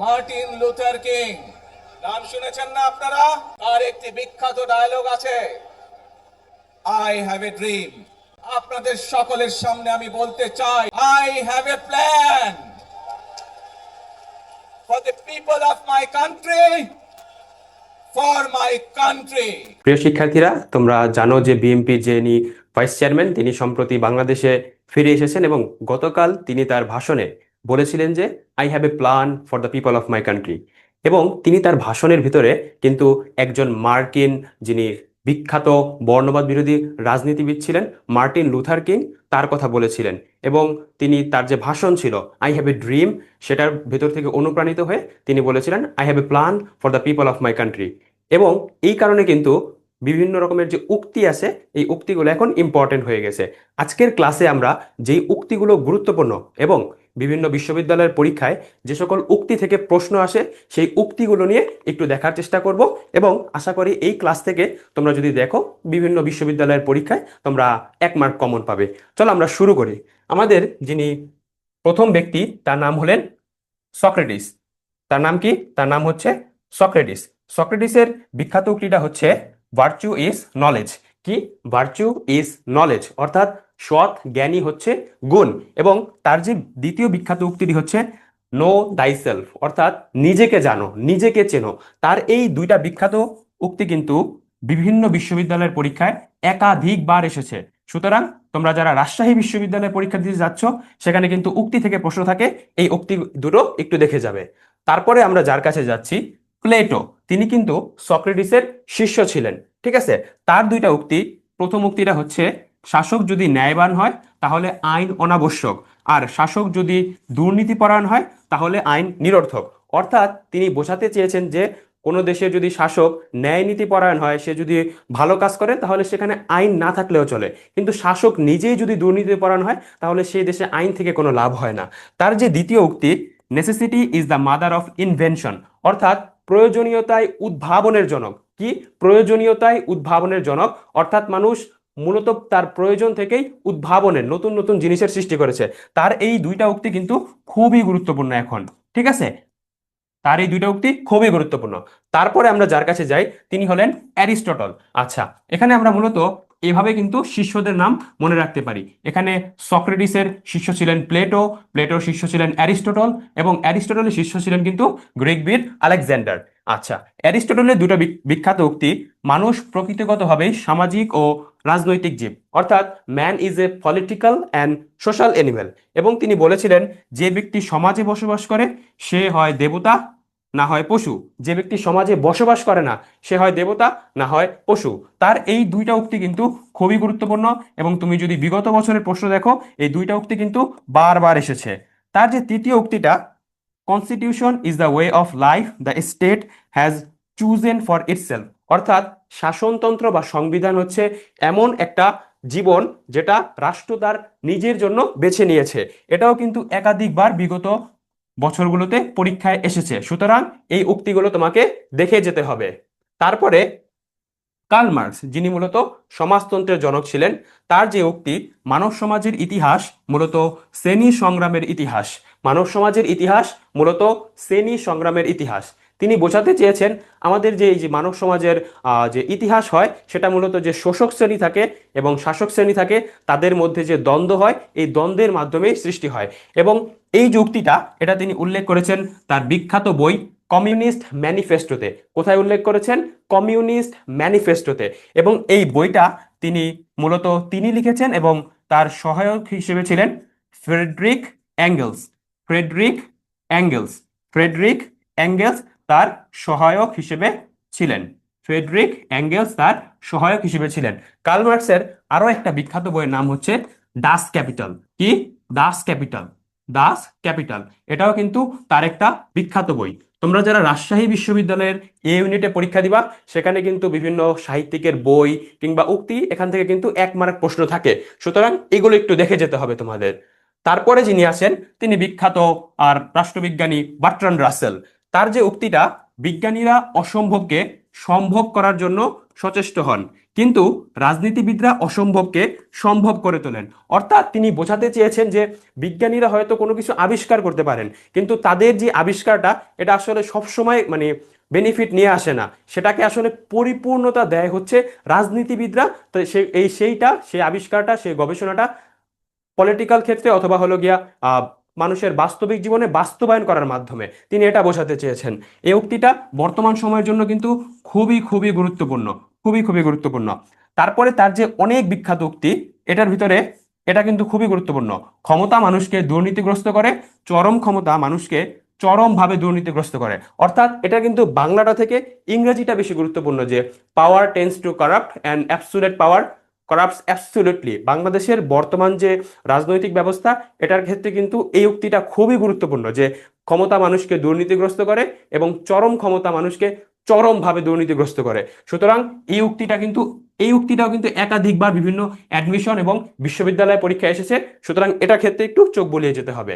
Martin Luther king. নাম শুনেছেন না আপনারা? তার একটি বিখ্যাত ডায়লগ আছে। আই হ্যাভ এ ড্রিম আপনাদের সকলের সামনে আমি বলতে চাই I have a plan for the people of my country for my country প্রিয় শিক্ষার্থীরা, তোমরা জানো যে বিএনপির যিনি ভাইস চেয়ারম্যান তিনি সম্প্রতি বাংলাদেশে ফিরে এসেছেন এবং গতকাল তিনি তার ভাষণে বলেছিলেন যে I have a plan for the people of my country এবং তিনি তার ভাষণের ভিতরে কিন্তু একজন মার্কিন যিনি বিখ্যাত বর্ণবাদ বিরোধী রাজনীতিবিদ ছিলেন, মার্টিন লুথার কিং, তার কথা বলেছিলেন। এবং তিনি তার যে ভাষণ ছিল আই হ্যাভ এ ড্রিম সেটার ভেতর থেকে অনুপ্রাণিত হয়ে তিনি বলেছিলেন I have a plan for the people of my country এবং এই কারণে কিন্তু বিভিন্ন রকমের যে উক্তি আছে, এই উক্তিগুলো এখন ইম্পর্টেন্ট হয়ে গেছে। আজকের ক্লাসে আমরা যেই উক্তিগুলো গুরুত্বপূর্ণ এবং বিভিন্ন বিশ্ববিদ্যালয়ের পরীক্ষায় যে সকল উক্তি থেকে প্রশ্ন আসে, সেই উক্তিগুলো নিয়ে একটু দেখার চেষ্টা করব এবং আশা করি এই ক্লাস থেকে তোমরা যদি দেখো বিভিন্ন বিশ্ববিদ্যালয়ের পরীক্ষায়, তোমরা এক মার্ক কমন পাবে। চলো আমরা শুরু করি। আমাদের যিনি প্রথম ব্যক্তি, তার নাম হলেন সক্রেটিস। তার নাম কি? তার নাম হচ্ছে সক্রেটিস। সক্রেটিসের বিখ্যাত উক্তিটা হচ্ছে ভার্চু ইজ নলেজ কি? ভার্চু ইজ নলেজ অর্থাৎ সৎ জ্ঞানী হচ্ছে গুণ এবং তার যে দ্বিতীয় বিখ্যাত উক্তিটি হচ্ছে নো দাইসেলফ অর্থাৎ নিজেকে জানো, নিজেকে চেনো। তার এই দুইটা বিখ্যাত উক্তি কিন্তু বিভিন্ন বিশ্ববিদ্যালয়ের পরীক্ষায় একাধিকবার এসেছে। সুতরাং তোমরা যারা রাজশাহী বিশ্ববিদ্যালয়ের পরীক্ষা দিতে যাচ্ছ, সেখানে কিন্তু উক্তি থেকে প্রশ্ন থাকে, এই উক্তি দুটো একটু দেখে যাবে। তারপরে আমরা যার কাছে যাচ্ছি প্লেটো। তিনি কিন্তু সক্রেটিসের শিষ্য ছিলেন, ঠিক আছে? তার দুইটা উক্তি। প্রথম উক্তিটা হচ্ছে, শাসক যদি ন্যায়বান হয়, তাহলে আইন অনাবশ্যক। আর শাসক যদি দুর্নীতিপরায়ণ হয়, তাহলে আইন নিরর্থক। অর্থাৎ তিনি বোঝাতে চেয়েছেন যে, কোনো দেশে যদি শাসক ন্যায় নীতিপরায়ণ হয়, সে যদি ভালো কাজ করে, তাহলে সেখানে আইন না থাকলেও চলে। কিন্তু শাসক নিজেই যদি দুর্নীতিপরায়ণ হয়, তাহলে সেই দেশে আইন থেকে কোনো লাভ হয় না। তার যে দ্বিতীয় উক্তি necessity is the mother of invention অর্থাৎ প্রয়োজনীয়তায় উদ্ভাবনের জনক। কি? প্রয়োজনীয়তায় উদ্ভাবনের জনক। অর্থাৎ মানুষ মূলত তার প্রয়োজন থেকেই উদ্ভাবনের, নতুন নতুন জিনিসের সৃষ্টি করেছে। তার এই দুইটা উক্তি কিন্তু খুবই গুরুত্বপূর্ণ এখন। ঠিক আছে? তার এই দুইটা উক্তি খুবই গুরুত্বপূর্ণ। তারপরে আমরা যার কাছে যাই, তিনি হলেন অ্যারিস্টটল। আচ্ছা এখানে আমরা মূলত এভাবে কিন্তু শিষ্যদের নাম মনে রাখতে পারি। এখানে সক্রেটিসের শিষ্য ছিলেন প্লেটো, প্লেটোর শিষ্য ছিলেন অ্যারিস্টটল এবং অ্যারিস্টটলের শিষ্য ছিলেন কিন্তু গ্রিক বীর আলেকজান্ডার। আচ্ছা অ্যারিস্টটলের দুটো বিখ্যাত উক্তি, মানুষ প্রকৃতিগতভাবেই সামাজিক ও রাজনৈতিক জীব। অর্থাৎ man is a political and social animal এবং তিনি বলেছিলেন, যে ব্যক্তি সমাজে বসবাস করে, সে হয় দেবতা না হয় পশু। যে ব্যক্তি সমাজে বসবাস করে না, সে হয় দেবতা, না হয় পশু। তার এই দুইটা উক্তি কিন্তু খুবই গুরুত্বপূর্ণ এবং তুমি যদি বিগত বছরের প্রশ্ন দেখো, এই দুইটা উক্তি কিন্তু বারবার এসেছে। তার যে তৃতীয় উক্তিটা constitution is the way of life the state has chosen for itself অর্থাৎ শাসনতন্ত্র বা সংবিধান হচ্ছে এমন একটা জীবন যেটা রাষ্ট্র তার নিজের জন্য বেছে নিয়েছে। এটাও কিন্তু একাধিকবার বিগত বছরগুলোতে পরীক্ষায় এসেছে। সুতরাং এই উক্তিগুলো তোমাকে দেখে যেতে হবে। তারপরে কার্ল যিনি মূলত সমাজতন্ত্রের জনক ছিলেন, তার যে উক্তি, মানব সমাজের ইতিহাস মূলত শ্রেণি সংগ্রামের ইতিহাস। মানব সমাজের ইতিহাস মূলত শ্রেণি সংগ্রামের ইতিহাস। তিনি বোঝাতে চেয়েছেন, আমাদের যে এই যে মানব সমাজের যে ইতিহাস হয়, সেটা মূলত যে শোষক শ্রেণি থাকে এবং শাসক শ্রেণি থাকে, তাদের মধ্যে যে দ্বন্দ্ব হয়, এই দ্বন্দ্বের মাধ্যমেই সৃষ্টি হয়। এবং এই যুক্তিটা এটা তিনি উল্লেখ করেছেন তার বিখ্যাত বই কমিউনিস্ট ম্যানিফেস্টোতে। কোথায় উল্লেখ করেছেন? কমিউনিস্ট ম্যানিফেস্টোতে। এবং এই বইটা তিনি মূলত তিনি লিখেছেন এবং তার সহায়ক হিসেবে ছিলেন Friedrich Engels. Friedrich Engels. Friedrich Engels তার সহায়ক হিসেবে ছিলেন। ফ্রেডরিক অ্যাঙ্গেলস তার সহায়ক হিসেবে ছিলেন। কার্ল মার্কসের আরও একটা বিখ্যাত বইয়ের নাম হচ্ছে ডাস ক্যাপিটাল। কি? Das Kapital. দাস ক্যাপিটাল এটাও কিন্তু তার একটা বিখ্যাত বই। তোমরা যারা রাজশাহী বিশ্ববিদ্যালয়ের এ ইউনিটে পরীক্ষা দিবা, সেখানে কিন্তু বিভিন্ন সাহিত্যিকের বই কিংবা উক্তি এখান থেকে কিন্তু এক মার্ক প্রশ্ন থাকে। সুতরাং এগুলো একটু দেখে যেতে হবে তোমাদের। তারপরে যিনি আছেন, তিনি বিখ্যাত আর রাষ্ট্রবিজ্ঞানী বার্ট্রান্ড রাসেল। তার যে উক্তিটা, বিজ্ঞানীরা অসম্ভবকে সম্ভব করার জন্য সচেষ্ট হন। কিন্তু রাজনীতিবিদরা অসম্ভবকে সম্ভব করে তোলেন। অর্থাৎ তিনি বোঝাতে চেয়েছেন যে বিজ্ঞানীরা হয়তো কোনো কিছু আবিষ্কার করতে পারেন, কিন্তু তাদের যে আবিষ্কারটা, এটা আসলে সবসময় মানে বেনিফিট নিয়ে আসে না। সেটাকে আসলে পরিপূর্ণতা দেয় হচ্ছে রাজনীতিবিদরা। তো সে, এই সেইটা, সেই আবিষ্কারটা, সেই গবেষণাটা পলিটিক্যাল ক্ষেত্রে অথবা হলো গিয়া মানুষের বাস্তবিক জীবনে বাস্তবায়ন করার মাধ্যমে। তিনি এটা বোঝাতে চেয়েছেন। এই উক্তিটা বর্তমান সময়ের জন্য কিন্তু খুবই খুবই গুরুত্বপূর্ণ, খুবই খুবই গুরুত্বপূর্ণ। তারপরে তার যে অনেক বিখ্যাত উক্তি, এটার ভিতরে এটা কিন্তু খুবই গুরুত্বপূর্ণ। ক্ষমতা মানুষকে দুর্নীতিগ্রস্ত করে, চরম ক্ষমতা মানুষকে চরমভাবে দুর্নীতিগ্রস্ত করে। অর্থাৎ এটা কিন্তু বাংলাটা থেকে ইংরেজিটা বেশি গুরুত্বপূর্ণ যে power tends to corrupt and absolute power corrupts absolutely বাংলাদেশের বর্তমান যে রাজনৈতিক ব্যবস্থা, এটার ক্ষেত্রে কিন্তু এই উক্তিটা খুবই গুরুত্বপূর্ণ যে ক্ষমতা মানুষকে দুর্নীতিগ্রস্ত করে এবং চরম ক্ষমতা মানুষকে চরমভাবে দুর্নীতিগ্রস্ত করে। সুতরাং এই উক্তিটা কিন্তু, এই উক্তিটাও কিন্তু একাধিকবার বিভিন্ন অ্যাডমিশন এবং বিশ্ববিদ্যালয় পরীক্ষায় এসেছে। সুতরাং এটার ক্ষেত্রে একটু চোখ বলিয়ে যেতে হবে।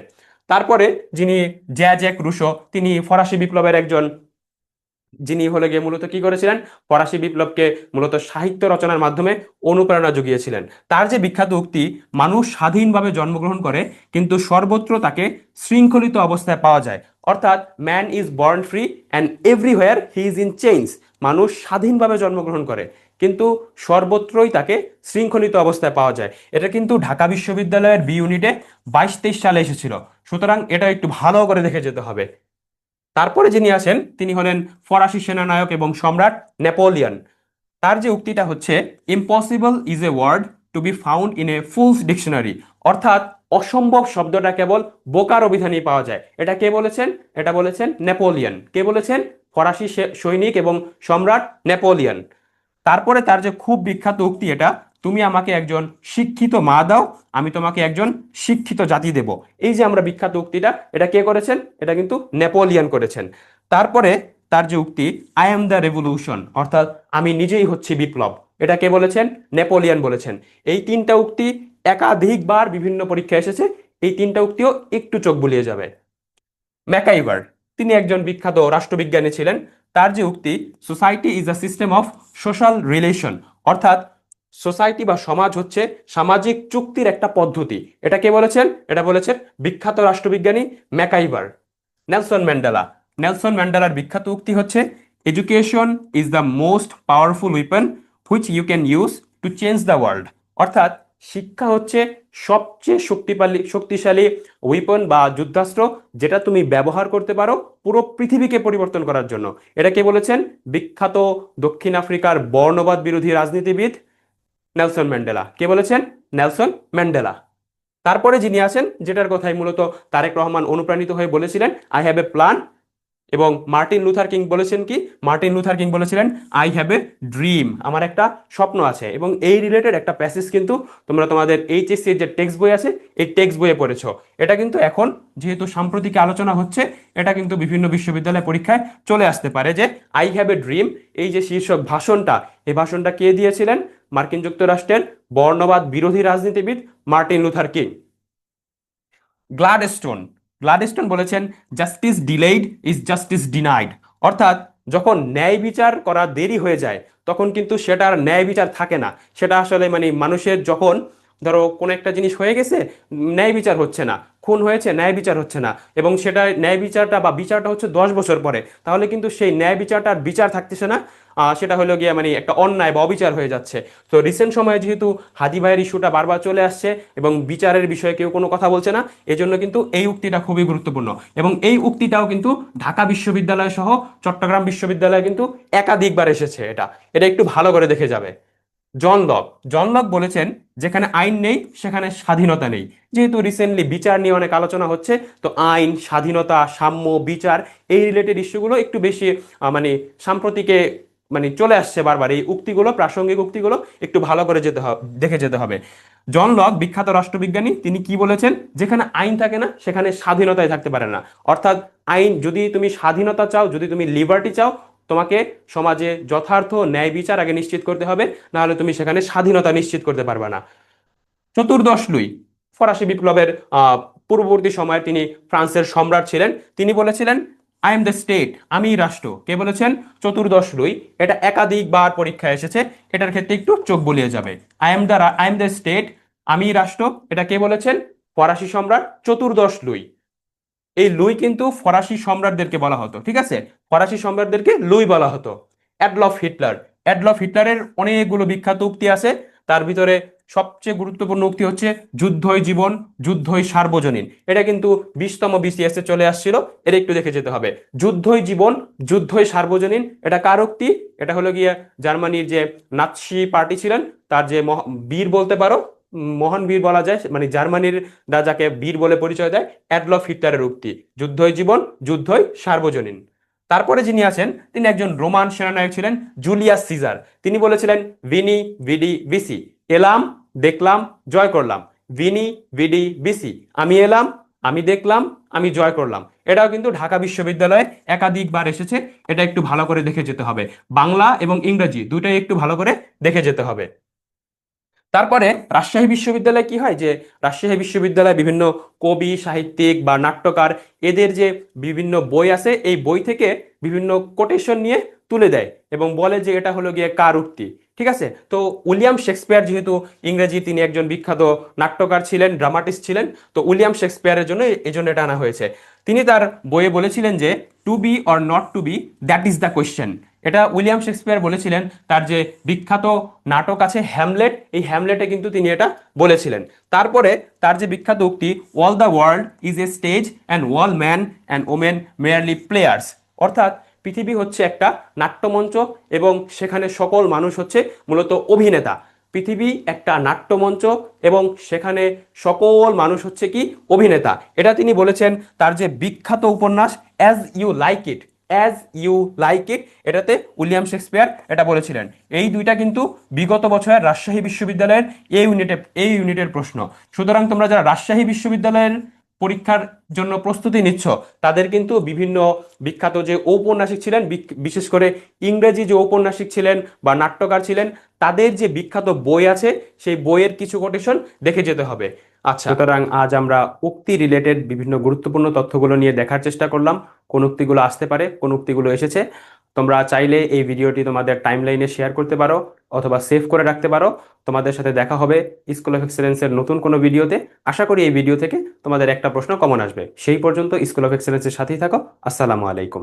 তারপরে যিনি জ্যাজেক রুশো, তিনি ফরাসি বিপ্লবের একজন যিনি হলে গিয়ে মূলত কি করেছিলেন? ফরাসি বিপ্লবকে মূলত সাহিত্য রচনার মাধ্যমে অনুপ্রেরণা জুগিয়েছিলেন। তার যে বিখ্যাত উক্তি, মানুষ স্বাধীনভাবে জন্মগ্রহণ করে, কিন্তু সর্বত্র তাকে শৃঙ্খলিত অবস্থায় পাওয়া যায়। অর্থাৎ man is born free and everywhere he is in chains মানুষ স্বাধীনভাবে জন্মগ্রহণ করে, কিন্তু সর্বত্রই তাকে শৃঙ্খলিত অবস্থায় পাওয়া যায়। এটা কিন্তু ঢাকা বিশ্ববিদ্যালয়ের বি ইউনিটে বাইশ তেইশ সালে এসেছিল। সুতরাং এটা একটু ভালো করে দেখে যেতে হবে। তারপরে যিনি আসেন তিনি হলেন ফরাসি সেনানায়ক এবং সম্রাট নেপোলিয়ন। তার যে উক্তিটা হচ্ছে impossible is a word to be found in a fool's dictionary অর্থাৎ অসম্ভব শব্দটা কেবল বোকার অভিধানেই পাওয়া যায়। এটা কে বলেছেন? এটা বলেছেন নেপোলিয়ন। কে বলেছেন? ফরাসি সৈনিক এবং সম্রাট নেপোলিয়ন। তারপরে তার যে খুব বিখ্যাত উক্তি এটা তুমি আমাকে একজন শিক্ষিত মা দাও, আমি তোমাকে একজন শিক্ষিত জাতি দেব। এই যে আমরা বিখ্যাত উক্তিটা, এটা কে করেছেন? এটা কিন্তু নেপোলিয়ন করেছেন। তারপরে তার যে উক্তি আই এম দ্য রেভলিউশন অর্থাৎ আমি নিজেই হচ্ছি বিপ্লব। এটা কে বলেছেন? নেপোলিয়ন বলেছেন। এই তিনটা উক্তি একাধিকবার বিভিন্ন পরীক্ষায় এসেছে। এই তিনটা উক্তিও একটু চোখ বুলিয়ে যাবে। ম্যাকাইভার, তিনি একজন বিখ্যাত রাষ্ট্রবিজ্ঞানী ছিলেন। তার যে উক্তি society is a system of social relation অর্থাৎ সোসাইটি বা সমাজ হচ্ছে সামাজিক চুক্তির একটা পদ্ধতি। এটা কে বলেছেন? এটা বলেছেন বিখ্যাত রাষ্ট্রবিজ্ঞানী ম্যাকাইভার, নেলসন ম্যান্ডেলা। নেলসন ম্যান্ডেলার বিখ্যাত উক্তি হচ্ছে education is the most powerful weapon which you can use to change the world অর্থাৎ শিক্ষা হচ্ছে সবচেয়ে শক্তিশালী শক্তিশালী উইপন বা যুদ্ধাস্ত্র যেটা তুমি ব্যবহার করতে পারো পুরো পৃথিবীকে পরিবর্তন করার জন্য। এটা কে বলেছেন? বিখ্যাত দক্ষিণ আফ্রিকার বর্ণবাদ বিরোধী রাজনীতিবিদ নেলসন ম্যান্ডেলা। কে বলেছেন? Nelson Mandela. তারপরে যিনি আছেন, যেটার কথাই মূলত তারেক রহমান অনুপ্রাণিত হয়ে বলেছিলেন আই হ্যাভ এ প্ল্যান এবং মার্টিন লুথার কিং বলেছেন কি? মার্টিন লুথার কিং বলেছিলেন আই হ্যাভ এ ড্রিম আমার একটা স্বপ্ন আছে এবং এই রিলেটেড একটা প্যাসেজ কিন্তু তোমরা তোমাদের এইচএসসি যে টেক্সট বই আছে, এই টেক্সট বইয়ে পড়েছো। এটা কিন্তু এখন যেহেতু সাম্প্রতিক আলোচনা হচ্ছে, এটা কিন্তু বিভিন্ন বিশ্ববিদ্যালয় পরীক্ষায় চলে আসতে পারে যে আই হ্যাভ এ ড্রিম এই যে শীর্ষক ভাষণটা, এই ভাষণটা কে দিয়েছিলেন? মার্কিন যুক্তরাষ্ট্রের বর্ণবাদ বিরোধী রাজনীতিবিদ Martin Luther King. Gladstone Gladstone বলেছেন justice delayed is justice denied অর্থাৎ, যখন ন্যায় বিচার করা দেরি হয়ে যায়, তখন কিন্তু সেটার ন্যায় বিচার থাকে না। সেটা আসলে মানে মানুষের যখন ধরো কোনো একটা জিনিস হয়ে গেছে, ন্যায় বিচার হচ্ছে না, খুন হয়েছে, ন্যায় বিচার হচ্ছে না, এবং সেটা ন্যায় বিচারটা বা বিচারটা হচ্ছে দশ বছর পরে, তাহলে কিন্তু সেই ন্যায় বিচারটা আর বিচার থাকতেছে না। সেটা হলো গিয়ে মানে একটা অন্যায় বা অবিচার হয়ে যাচ্ছে। তো রিসেন্ট সময়ে যেহেতু হাদি ভাইয়ের ইস্যুটা বারবার চলে আসছে এবং বিচারের বিষয়ে কেউ কোনো কথা বলছে না, এজন্য কিন্তু এই উক্তিটা খুবই গুরুত্বপূর্ণ। এবং এই উক্তিটাও কিন্তু ঢাকা বিশ্ববিদ্যালয় সহ চট্টগ্রাম বিশ্ববিদ্যালয়ে কিন্তু একাধিকবার এসেছে এটা। এটা একটু ভালো করে দেখে যাবে। জন লক জন লক বলেছেন, যেখানে আইন নেই, সেখানে স্বাধীনতা নেই। যেহেতু রিসেন্টলি বিচার নিয়ে অনেক আলোচনা হচ্ছে, তো আইন, স্বাধীনতা, সাম্য, বিচার, এই রিলেটেড ইস্যুগুলো একটু বেশি মানে সাম্প্রতিকে মানে চলে আসছে বারবার। এই উক্তিগুলো, প্রাসঙ্গিক উক্তিগুলো একটু ভালো করে যেতে হবে দেখে যেতে হবে। জন লক বিখ্যাত রাষ্ট্রবিজ্ঞানী, তিনি কি বলেছেন? যেখানে আইন থাকে না, সেখানে স্বাধীনতায় থাকতে পারে না। অর্থাৎ আইন, যদি তুমি স্বাধীনতা চাও, যদি তুমি লিবার্টি চাও, তোমাকে সমাজে যথার্থ ন্যায় বিচার আগে নিশ্চিত করতে হবে, নাহলে তুমি সেখানে স্বাধীনতা নিশ্চিত করতে পারবে না। চতুর্দশ লুই, ফরাসি বিপ্লবের পূর্ববর্তী সময়ে তিনি ফ্রান্সের সম্রাট ছিলেন। তিনি বলেছিলেন আই এম দ্য স্টেট আমি রাষ্ট্র। কে বলেছেন? চতুর্দশ লুই এটা একাধিকবার পরীক্ষায় এসেছে। এটার ক্ষেত্রে একটু চোখ বলিয়ে যাবে। I am the I am the state আমি রাষ্ট্র। এটা কে বলেছেন? ফরাসি সম্রাট চতুর্দশ লুই এই লুই কিন্তু ফরাসি সম্রাটদেরকে বলা হতো, ঠিক আছে? ফরাসি সম্রাটদেরকে লুই বলা হতো। Adolf Hitler. অ্যাডলফ হিটলারের অনেকগুলো বিখ্যাত উক্তি আছে। তার ভিতরে সবচেয়ে গুরুত্বপূর্ণ উক্তি হচ্ছে যুদ্ধই জীবন, যুদ্ধই সার্বজনীন। এটা কিন্তু বিশতম বিসিএস এ চলে আসছিল, এটা একটু দেখে যেতে হবে। যুদ্ধই জীবন, যুদ্ধই সার্বজনীন, এটা কার উক্তি? এটা হলো গিয়ে জার্মানির যে নাৎসি পার্টি ছিলেন, তার যে বীর বলতে পারো মহান বীর বলা যায় মানে জার্মানির যাকে বীর বলে পরিচয় দেয়, অ্যাডলফ হিটলারের উক্তি। যুদ্ধই জীবন, যুদ্ধই সার্বজনীন। তারপরে যিনি আছেন, তিনি একজন রোমান সেনানায়ক ছিলেন, জুলিয়াস সিজার। তিনি বলেছিলেন, ভিনি, ভিডি, ভিসি। এলাম, দেখলাম, জয় করলাম। ভিনি, ভিডি বিসি আমি এলাম, আমি দেখলাম, আমি জয় করলাম। এটাও কিন্তু ঢাকা বিশ্ববিদ্যালয়ে একাধিকবার এসেছে, এটা একটু ভালো করে দেখে যেতে হবে। বাংলা এবং ইংরেজি দুটাই একটু ভালো করে দেখে যেতে হবে। তারপরে রাজশাহী বিশ্ববিদ্যালয়ে কি হয় যে, রাজশাহী বিশ্ববিদ্যালয়ে বিভিন্ন কবি, সাহিত্যিক বা নাট্যকার এদের যে বিভিন্ন বই আছে, এই বই থেকে বিভিন্ন কোটেশন নিয়ে তুলে দেয় এবং বলে যে এটা হলো গিয়ে কার উক্তি। ঠিক আছে? তো উইলিয়াম শেক্সপিয়ার যেহেতু ইংরেজি তিনি একজন বিখ্যাত নাট্যকার ছিলেন, ড্রামাটিস্ট ছিলেন, তো উইলিয়াম শেক্সপিয়ারের জন্য এই জন্য এটা আনা হয়েছে। তিনি তার বইয়ে বলেছিলেন যে to be or not to be that is the question এটা উইলিয়াম শেক্সপিয়ার বলেছিলেন, তার যে বিখ্যাত নাটক আছে হ্যামলেট এই হ্যামলেটে কিন্তু তিনি এটা বলেছিলেন। তারপরে তার যে বিখ্যাত উক্তি all the world is a stage and all men and women merely players অর্থাৎ পৃথিবী হচ্ছে একটা নাট্যমঞ্চ এবং সেখানে সকল মানুষ হচ্ছে মূলত অভিনেতা। পৃথিবী একটা নাট্যমঞ্চ এবং সেখানে সকল মানুষ হচ্ছে কি অভিনেতা। এটা তিনি বলেছেন তার যে বিখ্যাত উপন্যাস as you like it as you like it এটাতে উইলিয়াম শেক্সপিয়ার এটা বলেছিলেন। এই দুইটা কিন্তু বিগত বছরের রাজশাহী বিশ্ববিদ্যালয়ের এই ইউনিটে এই ইউনিটের প্রশ্ন। সুতরাং তোমরা যারা রাজশাহী বিশ্ববিদ্যালয়ের পরীক্ষার জন্য প্রস্তুতি নিচ্ছ, তাদের কিন্তু বিভিন্ন বিখ্যাত যে ঔপন্যাসিক ছিলেন বিশেষ করে ইংরেজি যে ঔপন্যাসিক ছিলেন বা নাট্যকার ছিলেন, তাদের যে বিখ্যাত বই আছে, সেই বইয়ের কিছু কোটেশন দেখে যেতে হবে। আচ্ছা। সুতরাং আজ আমরা উক্তি রিলেটেড বিভিন্ন গুরুত্বপূর্ণ তথ্যগুলো নিয়ে দেখার চেষ্টা করলাম। কোন উক্তিগুলো আসতে পারে, কোন উক্তিগুলো এসেছে। তোমরা চাইলে এই ভিডিওটি তোমাদের টাইমলাইনে শেয়ার করতে পারো অথবা সেভ করে রাখতে পারো। তোমাদের সাথে দেখা হবে স্কুল অফ এক্সেলেন্সের নতুন কোনো ভিডিওতে। আশা করি এই ভিডিও থেকে তোমাদের একটা প্রশ্ন কমন আসবে। সেই পর্যন্ত স্কুল অফ এক্সেলেন্সের সাথেই থাকো। আসসালামু আলাইকুম।